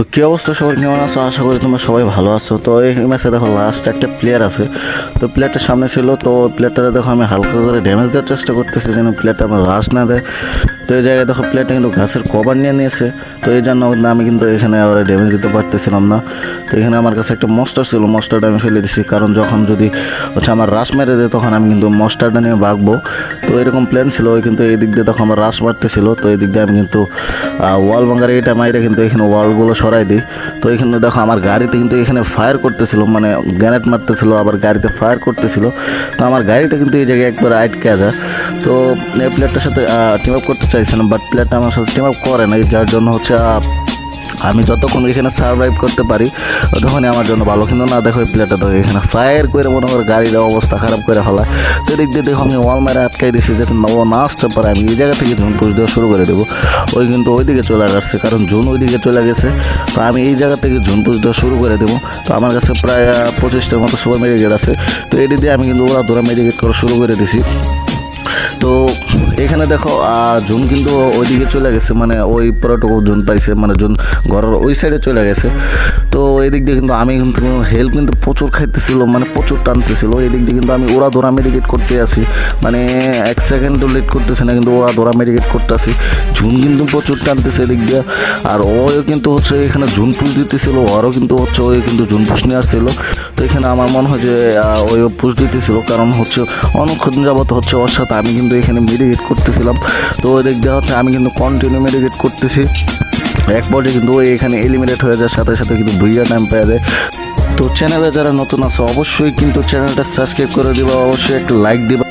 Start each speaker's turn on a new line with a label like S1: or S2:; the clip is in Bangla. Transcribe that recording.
S1: তো কী অবস্থা সবাই কেমন আছো? আশা করি তোমরা সবাই ভালো আছো। তো এই ম্যাচে দেখো লাস্ট একটা প্লেয়ার আছে। তো প্লেয়ারটা সামনে ছিল, তো প্লেয়ারটা দেখো আমি হালকা করে ড্যামেজ দেওয়ার চেষ্টা করতেছি যেন প্লেয়ারটা আমার রাশ না দেয়। তো এই জায়গায় দেখো প্লেয়ারটা কিন্তু গাছের কভার নিয়ে নিয়েছে। তো এই জন্য আমি কিন্তু এখানে আবার ড্যামেজ দিতে পারতেছিলাম না। তো এখানে আমার কাছে একটা মস্টার ছিল মস্টারটা আমি ফেলে দিছি। কারণ যখন যদি হচ্ছে আমার রাশ মেরে দেয়, তখন আমি কিন্তু মস্টারটা নিয়ে বাগবো তো এরকম প্ল্যান ছিল, ওই কিন্তু এই দিক দিয়ে তখন আমার রাশ মারতেছিল। তো এই দিক দিয়ে আমি কিন্তু ওয়াল ভাঙ্গারে এটা মাইরে কিন্তু এখানে ওয়ালগুলো সরাই দিই। তো এখানে দেখো আমার গাড়িতে কিন্তু এখানে ফায়ার করতেছিল মানে গ্যানেট মারতেছিল, আবার গাড়িতে ফায়ার করতেছিল। তো আমার গাড়িটা কিন্তু এই জায়গায় একবার আটকে যায়। তো এই প্লেয়ারটার সাথে টিম আপ করতে চাইছিলাম বাট প্লেয়ারটা আমার সাথে টিম আপ করে নাই, যার জন্য হচ্ছে আমি যতক্ষণ এখানে সার্ভাইভ করতে পারি, ততক্ষণই আমার জন্য ভালো। কিন্তু না, দেখো প্লেয়ারটা দেখো এখানে ফায়ার করে মনে করে গাড়ির অবস্থা খারাপ করে ফেলা। তো এদিক দিয়ে দেখো, আমি ওয়াল মেরে আটকাই দিয়েছি যাতে না ও না আসতে পারে, আমি এই জায়গা থেকে ধুন পুষ দেওয়া শুরু করে দেবো। ওই কিন্তু ওইদিকে চলে আসছে কারণ জুন ওইদিকে চলে গেছে। তো আমি এই জায়গা থেকে জুন পুষ দেওয়া শুরু করে দেবো। তো আমার কাছে প্রায় পঁচিশটার মতো সুপার মেডিকেট আছে। তো এটি দিয়ে আমি কিন্তু ওরা ধরা মেডিকেট করা শুরু করে দিছি। তো এখানে দেখো জুন কিন্তু ওইদিকে চলে গেছে মানে ওই পুরোটুকু জুন পাইছে মানে জুন ঘরের ওই সাইডে চলে গেছে। তো এদিক দিয়ে কিন্তু আমি কিন্তু হেল্প কিন্তু প্রচুর খাইতেছিল মানে প্রচুর টানতেছিল। এদিক দিয়ে কিন্তু আমি ওরা ধরা মেডিকেট করতে আসি। মানে এক সেকেন্ডও লেট করতেছে না, কিন্তু ওরা ধরা মেডিকেট করতে আসি। জুন কিন্তু প্রচুর টানতেছে এদিক দিয়ে। আর ও কিন্তু হচ্ছে এখানে ঝুন পুষ দিতেছিল, ওরও কিন্তু হচ্ছে ওই কিন্তু ঝুন পুষ নিয়ে আসছিল। তো এখানে আমার মনে হয় যে ওই পুষ দিতেছিল। কারণ হচ্ছে অনেকক্ষণ যাবত হচ্ছে ওর সাথে আমি কিন্তু এখানে মেডিকেট করতেছিলাম। তো দিক হচ্ছে আমি কিন্তু কন্টিনিউ মেডিকেট করতেছি। এক পর্যায়ে কিন্তু ওই এখানে এলিমিনেট হয়ে যাওয়ার সাথে সাথে কিন্তু ভুইয়া টাইম পেয়ে যায়। তো চ্যানেলে যারা নতুন আছে, অবশ্যই কিন্তু চ্যানেলটা সাবস্ক্রাইব করে দিবা, অবশ্যই একটা লাইক দিবা।